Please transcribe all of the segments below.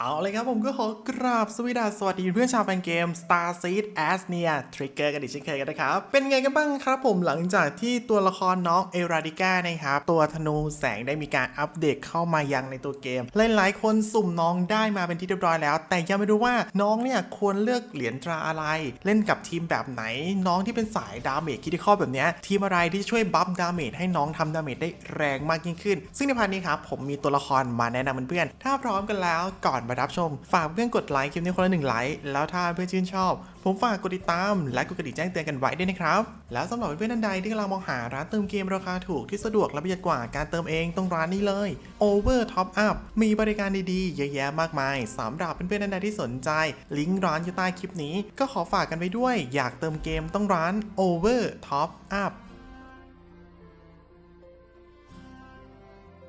เอาเลยครับผมก็ขอกราบสวีดัสสวัสดีเพื่อนชาวแฟนเกม Star Seed a s n i a Trigger กันอีกเช่นเคยกันนะครับ เป็นไงกันบ้างครับผมหลังจากที่ตัวละครน้องเอราดิก้านะครับ ตัวธนูแสงได้มีการอัปเดตเข้ามายังในตัวเกม หลายๆ คนสุ่มน้องได้มาเป็นที่เรียบร้อยแล้ว แต่ยังไม่รู้ว่าน้องเนี่ยควรเลือกเหรียญตราอะไร เล่นกับทีมแบบไหน น้องที่เป็นสายดาเมจคิดข้อแบบเนี้ยทีมอะไรที่ช่วยบัฟดาเมจให้น้องทำดาเมจได้แรงมากยิ่งขึ้น ซึ่งในพาร์ทนี้ครับผมมีตัวละครมาแนะนำเพื่อนๆถ้าพร้อมกันแล้วก่อนมารับชม ฝากเพื่อนกดไลค์คลิปนี้คนละหนึ่งไลค์แล้วถ้าเพื่อนชื่นชอบ ผมฝากกดติดตาม และกดกระดิ่งแจ้งเตือนกันไว้ด้วยนะครับ แล้วสำหรับเพื่อนๆท่านใดที่กำลังมองหาร้านเติมเกมราคาถูกที่สะดวกและประหยัดกว่าการเติมเองต้องร้านนี้เลย Over Top Up มีบริการดีๆเยอะแยะมากมายสำหรับเพื่อนๆท่านใดที่สนใจ ลิงก์ร้านอยู่ใต้คลิปนี้ ก็ขอฝากกันไปด้วย อยากเติมเกมต้องร้าน Over Top Up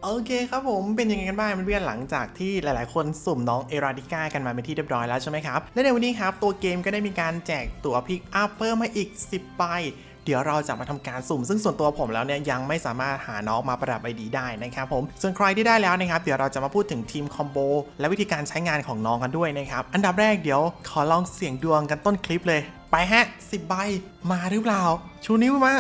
โอเคครับผมเป็นยังไงกันบ้างเพื่อนๆหลังจากที่หลายๆ คนสุ่มน้องเอราดิก้ากันมาเป็นที่เรียบร้อยแล้วใช่ไหมครับ และในวันนี้ครับตัวเกมก็ได้มีการแจกตั๋วพิกอัพเพิ่มมาอีก 10ใบเดี๋ยวเราจะมาทำการสุ่มซึ่งส่วนตัวผมแล้วเนี่ยยังไม่สามารถหาน้องมาประดับไอดีได้นะครับผมส่วนใครที่ได้แล้วนะครับเดี๋ยวเราจะมาพูดถึงทีมคอมโบและวิธีการใช้งานของน้องกันด้วยนะครับอันดับแรกเดี๋ยวขอลองเสี่ยงดวงกันต้นคลิปเลย ไปฮะ10ใบมาหรือเปล่า ชูนิ้วมา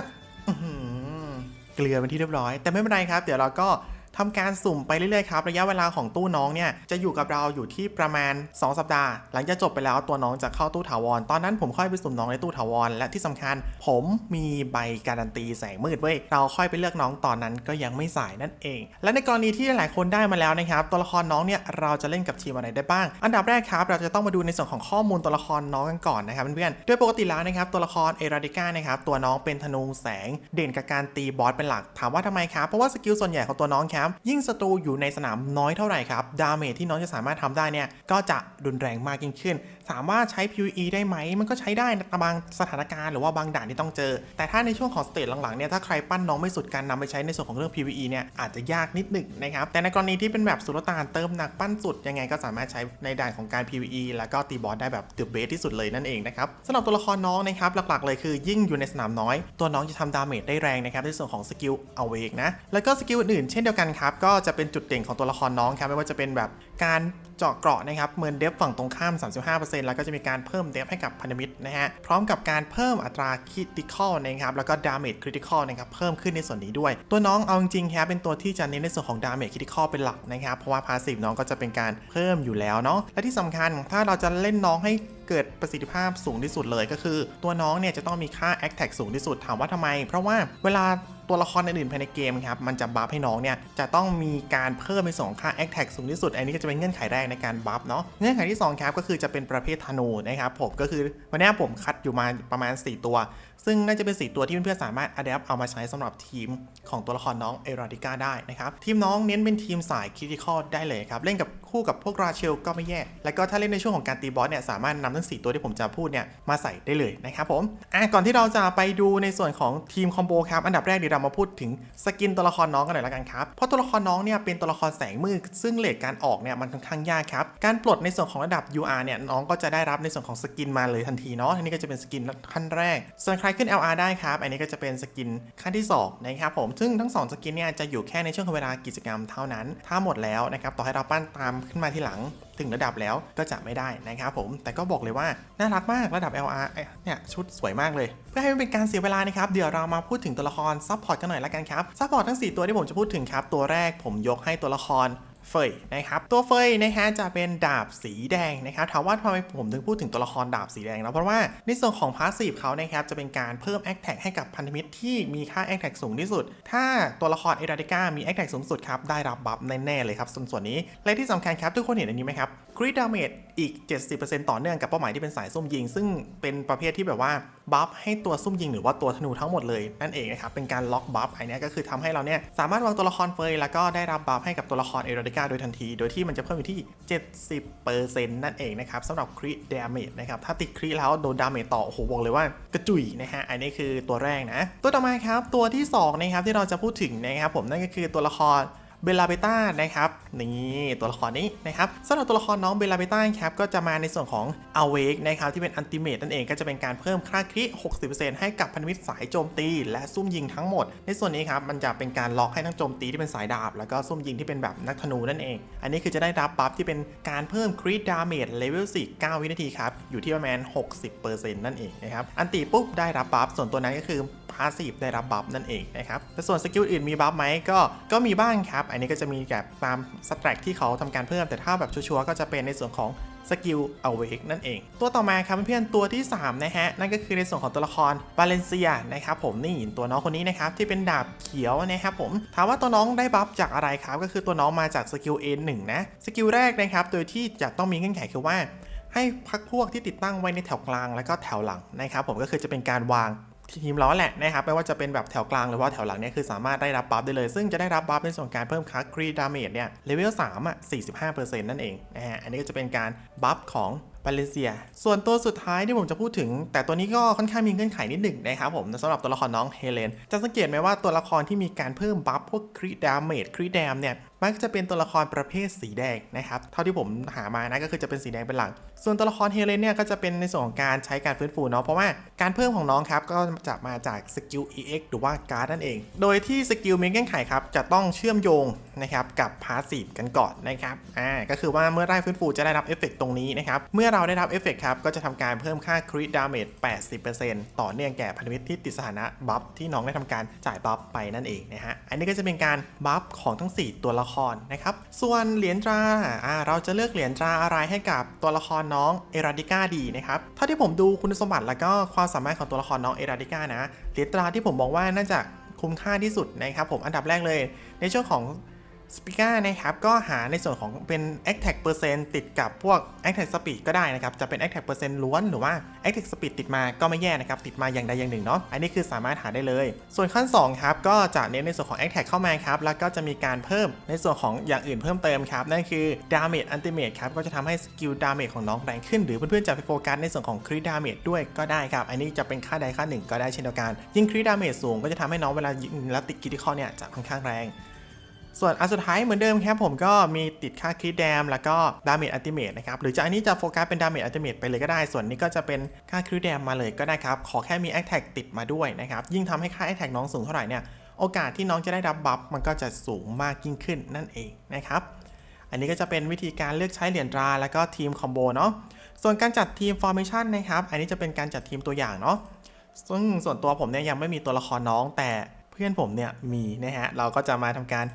เกลือเป็นที่เรียบร้อย แต่ไม่เป็นไรครับ เดี๋ยวเราก็ ทำการสุ่มไปเรื่อยๆครับระยะเวลาของตู้น้องเนี่ยจะอยู่กับเราอยู่ที่ประมาณ 2 สัปดาห์ หลังจากจบไปแล้วตัวน้องจะเข้าตู้ถาวร ตอนนั้นผมค่อยไปสุ่มน้องในตู้ถาวร และที่สำคัญ ผมมีใบการันตีแสงมืดเว้ยเราค่อยไปเลือกน้องตอนนั้นก็ยังไม่สายนั่นเอง และในกรณีที่หลายคนได้มาแล้วนะครับตัวละครน้องเนี่ยเราจะเล่นกับทีมอะไรได้บ้าง อันดับแรกครับเราจะต้องมาดูในส่วนของข้อมูลตัวละครน้องกันก่อนนะครับเพื่อนๆโดยปกติแล้วนะครับตัวละครเอราดิก้านะครับตัวน้องเป็นธนูแสงเด่นกับการตีบอสเป็นหลักถามว่าทำไมครับเพราะว่าสกิลส่วนใหญ่ของตัวน้องครับยิ่งศัตรูอยู่ในสนามน้อยเท่าไหร่ครับดาเมจที่น้องจะสามารถทำได้เนี่ยก็จะรุนแรงมากยิ่งขึ้นถามว่าใช้ PVE ได้ไหม มันก็ใช้ได้ในบางสถานการณ์หรือว่าบางด่านที่ต้องเจอ แต่ถ้าในช่วงของสเตจหลังๆเนี่ยถ้าใครปั้นน้องไม่สุดการนำไปใช้ในส่วนของเรื่อง PVE เนี่ยอาจจะยากนิดหนึ่งนะครับแต่ในกรณีที่เป็นแบบสุลต่านเติมหนักปั้นสุดยังไงก็สามารถใช้ในด่านของการ PVE แล้วก็ตีบอสได้แบบเดอะเบสที่สุดเลยนั่นเองนะครับสำหรับตัวละครน้องนะครับหลักๆ เลยคือยิ่งอยู่ในสนามน้อย ตัวน้องจะทำดาเมจได้แรงนะครับในส่วนของสกิลเอาเวกนะแล้วก็สกิลอื่นๆเช่นเดียวกันครับก็จะเป็นจุดเด่นของตัวละครน้องครับไม่ว่าจะเป็นแบบการเจาะเกราะนะครับเมินเดฟฝั่งตรงข้าม 35%แล้วก็จะมีการเพิ่มเดฟให้กับพันธมิตรนะฮะพร้อมกับการเพิ่มอัตราคริติคอลนะครับแล้วก็ดาเมจคริติคอลนะครับเพิ่มขึ้นในส่วนนี้ด้วย ตัวน้องเอาจริงๆครับเป็นตัวที่จะเน้นในส่วนของดาเมจคริติคอลเป็นหลักนะครับเพราะว่าพาสซีฟน้องก็จะเป็นการเพิ่มอยู่แล้วเนาะและที่สำคัญถ้าเราจะเล่นน้องให้เกิดประสิทธิภาพสูงที่สุดเลยก็คือ ตัวน้องเนี่ยจะต้องมีค่า a c t a c สูงที่สุดถามว่าทำไม เพราะว่าเวลา ตัวละครอื่นๆภายในเกมครับมันจะบัฟให้น้องเนี่ยจะต้องมีการเพิ่มในส่วนของค่า a c t a c สูงที่สุด อันนี้ก็จะเป็นเงื่อนไขแรกในการบัฟเนาะเงื่อนไขที่2ครับก็คือจะเป็นประเภทธนูนะครับผมก็คือวันนี้ผมคัดอยู่มาประมาณ 4 ตัว ซึ่งน่าจะเป็น 4 ตัวที่เพื่อนๆสามารถอัดแอปเอามาใช้สำหรับทีมของตัวละครน้องเอราดิก้าได้นะครับทีมน้องเน้นเป็นทีมสายคริติคอลได้เลยครับเล่นกับคู่กับพวกราเชลก็ไม่แย่ แล้วก็ถ้าเล่นในช่วงของการตีบอสเนี่ยสามารถนำทั้ง 4 ตัวที่ผมจะพูดเนี่ยมาใส่ได้เลยนะครับผมอะก่อนที่เราจะไปดูในส่วนของทีมคอมโบครับอันดับแรกเดี๋ยวเรามาพูดถึงสกินตัวละครน้องกันหน่อยละกันครับ เพราะตัวละครน้องเนี่ยเป็นตัวละครแสงมืดซึ่งเลทการออกเนี่ยมันค่อนข้างยากครับ การปลดในส่วนของระดับ UR เนี่ยน้องก็จะได้รับในส่วนของสกินมาเลยทันทีเนาะอันนี้ก็จะเป็นสกินขั้นแรก ส่วนใครขึ้น LR ได้ครับ อันนี้ก็จะเป็นสกินขั้นที่2นะครับผม ซึ่งทั้ง 2 สกินเนี่ยจะอยู่แค่ในช่วงเวลากิจกรรมเท่านั้น ถ้าหมดแล้วนะครับต่อให้เราปั้นตามขึ้นมาทีหลัง ถึงระดับแล้วก็จะไม่ได้นะครับผมแต่ก็บอกเลยว่าน่ารักมากระดับ LR เนี่ยชุดสวยมากเลย เพื่อให้มันเป็นการเสียเวลานะครับเดี๋ยวเรามาพูดถึงตัวละครซัพพอร์ตกันหน่อยละกันครับซัพพอร์ตทั้ง 4 ตัวที่ผมจะพูดถึงครับตัวแรกผมยกให้ตัวละคร เฟยนะครับตัวเฟยนะฮะจะเป็นดาบสีแดงนะครับถามว่าทำไมผมถึงพูดถึงตัวละครดาบสีแดงนะเพราะว่าในส่วนของพาสซีฟเขานะครับจะเป็นการเพิ่มแอคแท็กให้กับพันธมิตรที่มีค่าแอคแท็กสูงที่สุด ถ้าตัวละครเอราดิก้ามีแอคแท็กสูงสุดครับได้รับบัฟแน่ๆเลยครับส่วนส่วนนี้และที่สำคัญครับทุกคนเห็นอันนี้ไหมครับ คริดดาเมจอีก 70%ต่อเนื่องกับเป้าหมายที่เป็นสายซุ่มยิง ซึ่งเป็นประเภทที่แบบว่าบัฟให้ตัวซุ่มยิงหรือว่าตัวธนูทั้งหมดเลยนั่นเองนะครับ เป็นการล็อกบัฟไอันนี้ก็คือทำให้เราเนี่ยสามารถวางตัวละครเฟยแล้วก็ได้รับบัฟให้กับตัวละครเอรดิก้าโดยทันที โดยที่มันจะเพิ่มอยู่ที่ 70%นั่นเองนะครับสำหรับคริดาเมจนะครับ ถ้าติดคริแล้วโดนดาเมจต่อ โอ้โหบอกเลยว่ากระจุยนะฮะไอันนี้คือตัวแรกนะ ตัวต่อมาครับตัวที่สองนะครับที่เราจะพูดถึงนะครับผมนั่นก็คือตัวละคร เบลลาเบต้านะครับนี่ตัวละครนี้นะครับสำหรับตัวละครน้องเบลลาเบต้าครับก็จะมาในส่วนของ Awake นะครับที่เป็นอันติเมตนั่นเองก็จะเป็นการเพิ่มค่าคริ60%ให้กับพันธมิตรสายโจมตี และซุ่มยิงทั้งหมด ในส่วนนี้ครับมันจะเป็นการล็อกให้ทั้งโจมตีที่เป็นสายดาบ แล้วก็ซุ่มยิงที่เป็นแบบนักธนูนั่นเอง อันนี้คือจะได้รับบัฟที่เป็นการเพิ่มคริดาเมจเลเวล4 9 วินาทีครับอยู่ที่ประมาณ 60%นั่นเองนะครับอันติปุ๊บได้รับบัฟส่วนตัวนั้นก็คือ พาสซีฟได้รับบัฟนั่นเองนะครับแต่ส่วนสกิลอื่นมีบัฟไหมก็ก็มีบ้างครับ อันนี้ก็จะมีแบบตามสแตรกที่เขาทำการเพิ่มแต่ถ้าแบบชัวร์ก็จะเป็นในส่วนของสกิล awake นั่นเอง ตัวต่อมาครับเพื่อนๆตัวที่ 3 นะฮะ นั่นก็คือในส่วนของตัวละครบาเลนเซียนะครับผมนี่ตัวน้องคนนี้นะครับ ที่เป็นดาบเขียวนะครับผม ถามว่าตัวน้องได้บัฟจากอะไรครับ ก็คือตัวน้องมาจากสกิล A1 นะ สกิลแรกนะครับ โดยที่จะต้องมีเงื่อนไขคือว่าให้พักพวกที่ติดตั้งไว้ในแถวกลางแล้วก็แถวหลังนะครับผมก็คือจะเป็นการวาง ทีมล้อแหละนะครับไม่ว่าจะเป็นแบบแถวกลางหรือว่าแถวหลังเนี่ยคือสามารถได้รับบัฟได้เลย ซึ่งจะได้รับบัฟในส่วนการเพิ่มคัคกรีดาเมจเนี่ยเลเวล3อะ45%นั่นเองนะฮะอันนี้ก็จะเป็นการบัฟของาเลเซีย ส่วนตัวสุดท้ายที่ผมจะพูดถึง แต่ตัวนี้ก็ค่อนข้างมีเงื่อนไขนิดหนึ่งนะครับผมสำหรับตัวละครน้องเฮเลน จะสังเกตไหมว่าตัวละครที่มีการเพิ่มบัฟพวกครีดามเมจครีดามเนี่ยมักจะเป็นตัวละครประเภทสีแดงนะครับ เท่าที่ผมหามานะก็คือจะเป็นสีแดงเป็นหลัก ส่วนตัวละครเฮเลนเนี่ยก็จะเป็นในส่วนของการใช้การฟื้นฟูเนาะ เพราะว่าการเพิ่มของน้องครับก็จะมาจากสกิล EX หรือว่าการ์ดนั่นเอง โดยที่สกิลมีเงื่อนไขครับจะต้องเชื่อมโยงนะครับกับพาสซีฟกันก่อนนะครับ อ่า ก็คือว่าเมื่อได้ฟื้นฟูจะได้รับเอฟเฟกตรงนี้นะครับ เมื่อเราได้รับเอฟเฟกครับ ก็จะทำการเพิ่มค่าคริดาเมจ 80%ต่อเนื่องแก่พันธมิตรที่ติดสถานะบัฟที่น้องได้ทำการจ่ายบัฟไปนั่นเองนะฮะ อันนี้ก็จะเป็นการบัฟของทั้ง 4 ตัวละครนะครับ ส่วนเหรียญตราอ่าเราจะเลือกเหรียญตราอะไรให้กับตัวละครน้องเอราดิก้าดีนะครับเท่าที่ผมดูคุณสมบัติแล้วก็ความสามารถของตัวละครน้องเอราดิก้านะเหรียญตราที่ผมมองว่าน่าจะคุ้มค่าที่สุดนะครับผมอันดับแรกเลย ในช่วงของ สปิก้านะครับก็หาในส่วนของเป็น a t t a c k เปอร์เซนต์ติดกับพวก a t t a c k Speed ก็ได้นะครับ จะเป็น a t t a c k เปอร์เซนต์ล้วนหรือว่า a t t a c k Speed ติดมาก็ไม่แย่นะครับ ติดมาอย่างใดอย่างหนึ่งเนาะอันนี้คือสามารถหาได้เลย ส่วนขั้น2ครับก็จะเน้นในส่วนของ a t t a c k เข้ามาครับ แล้วก็จะมีการเพิ่มในส่วนของอย่างอื่นเพิ่มเติมครับ นั่นคือ Damage Ultimate ครับก็จะทำให้สกิล Damage ของน้องแรงขึ้น หรือเพื่อนๆจะไปโฟกัสในส่วนของ Crit Damage ด้วยก็ได้ครับอันนี้จะเป็นค่าใดค่าหนึ่งก็ได้เช่นเดียวกันยิ่ง Crit Damage สูงก็จะทำให้น้องเวลายิงแล้วติด Critical เนี่ยจะค่อนข้างแรง ส่วนอันสุดท้ายเหมือนเดิมครับผมก็มีติดค่าคริดแดมแล้วก็ดาเมจอัลติเมทนะครับหรือจะอันนี้จะโฟกัสเป็นดาเมจอัลติเมทไปเลยก็ได้ ส่วนนี้ก็จะเป็นค่าคริดแดมมาเลยก็ได้ครับขอแค่มีแอคแท็กติดมาด้วยนะครับยิ่งทำให้ค่าแอคแท็กน้องสูงเท่าไหร่เนี่ยโอกาสที่น้องจะได้รับบัฟมันก็จะสูงมากยิ่งขึ้นนั่นเองนะครับอันนี้ก็จะเป็นวิธีการเลือกใช้เหรียญราแล้วก็ทีมคอมโบเนาะส่วนการจัดทีมฟอร์เมชันนะครับอันนี้จะเป็นการจัดทีมตัวอย่างเนาะซึ่งส่วนตัวผมเนี่ยยังไม่มีตัวละครน้องแต่เพื่อนผมเนี่ยมีนะฮะเราก็จะมาทำการ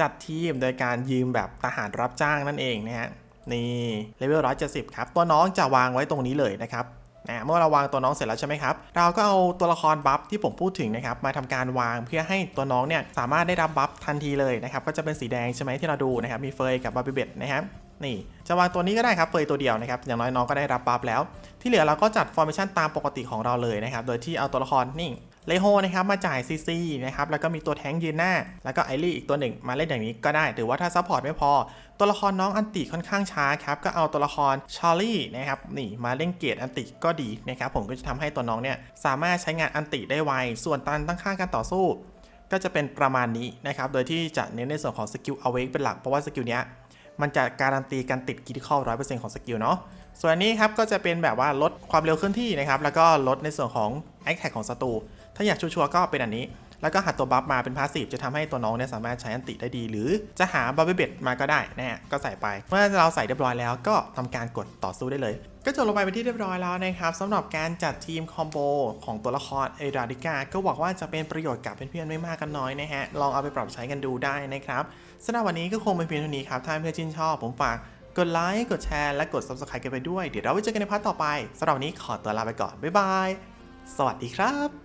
จัดทีมโดยการยืมแบบทหารรับจ้างนั่นเองนะฮะนี่เลเวล170 ครับ ตัวน้องจะวางไว้ตรงนี้เลยนะครับนะเมื่อเราวางตัวน้องเสร็จแล้วใช่ไหมครับ เราก็เอาตัวละครบัฟที่ผมพูดถึงนะครับมาทำการวางเพื่อให้ตัวน้องเนี่ยสามารถได้รับบัฟทันทีเลยนะครับก็จะเป็นสีแดงใช่ไหมที่เราดูนะครับมีเฟยกับบาร์บีเบตนะครับนี่จะวางตัวนี้ก็ได้ครับเฟยตัวเดียวนะครับอย่างน้อยน้องก็ได้รับบัฟแล้ว ที่เหลือเราก็จัดฟอร์เมชันตามปกติของเราเลยนะครับโดยที่เอาตัวละครนี่ เลโฮนะครับมาจ่ายซีซีนะครับแล้วก็มีตัวแท้งยืนหน้า แล้วก็ไอรี่อีกตัวหนึ่งมาเล่นอย่างนี้ก็ได้หรือว่าถ้าซัพพอร์ตไม่พอ ตัวละครน้องอันติค่อนข้างช้าครับก็เอาตัวละครชาร์ลี่นะครับนี่มาเล่นเกตอันติก็ดีนะครับผมก็จะทำให้ตัวน้องเนี่ยสามารถใช้งานอันติได้ไวส่วนตันตั้งค่าการต่อสู้ ก็จะเป็นประมาณนี้นะครับโดยที่จะเน้นในส่วนของสกิล awake เป็นหลักเพราะว่าสกิลเนี้ยมันจะการันตีการติดคิ t คอลร้อยเปอร์เซ็นต์ของสกิลเนาะ ส่วนนนี้ครับก็จะเป็นแบบว่าลดความเร็วเคลื่อนที่นะครับ แล้วก็ลดในส่วนของ แอคแท็กของศัตรู ถ้าอยากชัวร์ๆก็เป็นอันนี้ แล้วก็หัดตัวบัฟมาเป็นพาสซีฟจะทำให้ตัวน้องเนี่ยสามารถใช้อันติได้ดี หรือจะหาบัฟเบ็ดมาก็ได้นะฮะก็ใส่ไป เมื่อเราใส่เรียบร้อยแล้วก็ทำการกดต่อสู้ได้เลยก็จบลงไปเป็นที่เรียบร้อยแล้วนะครับสำหรับการจัดทีมคอมโบของตัวละครเอราดิกาก็หวังว่าจะเป็นประโยชน์กับเพื่อนๆไม่มากกันน้อยนะฮะ ลองเอาไปปรับใช้กันดูได้นะครับสำหรับวันนี้ก็คงเป็นเพียงเท่านี้ครับ ถ้าเพื่อนๆชื่นชอบผมฝากกดไลค์กดแชร์และกด subscribe กันไปด้วย เดี๋ยวเราไว้เจอกันในพาร์ทต่อไปสำหรับวันนี้ขอตัวลาไปก่อน บ๊ายบาย สวัสดีครับ